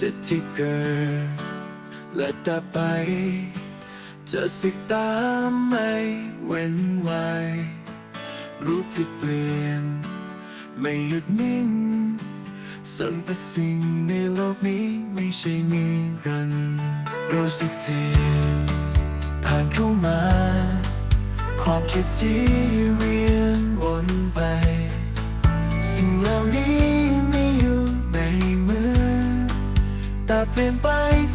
จะที่เกิดและดับไป จะสิกตามไม่เว้นไว้รู้ที่เปลี่ยน ไม่หยุดนิ่งสัมผัสสิ่งในโลกนี้ไม่ใช่นิรันดร์รู้สึกทีผ่านเข้ามา ความคิดที่เวียนวนไป เปลี่ยนไป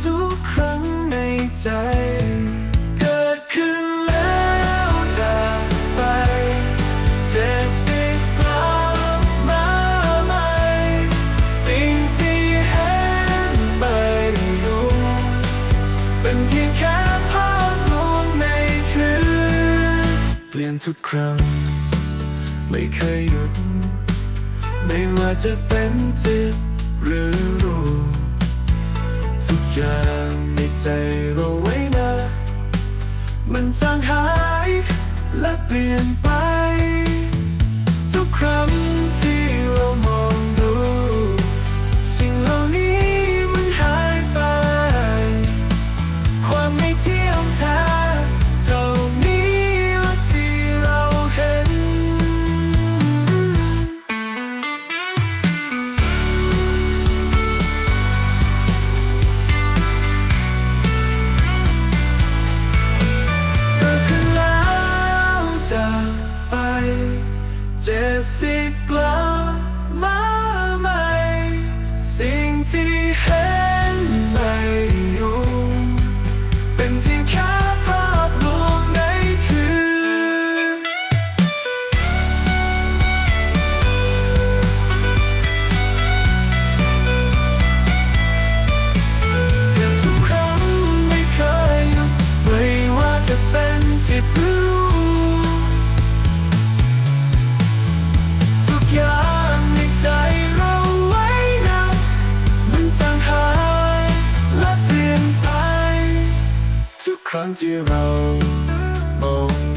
ทุกครั้งในใจ เกิดขึ้นแล้วดับไปเจ็ดสิบกลับมาใหม่ สิ่งที่เห็นไม่อยู่เป็นเพียงแค่ภาพลวงในคืนเปลี่ยนทุกครั้ง ไม่เคยหยุด ไม่ว่าจะเป็นจิตหรือรู้ อย่างในใจเราไว้นะ มันจางหายและเปลี่ยนไป สิ่ง ครั้งที่เรามอง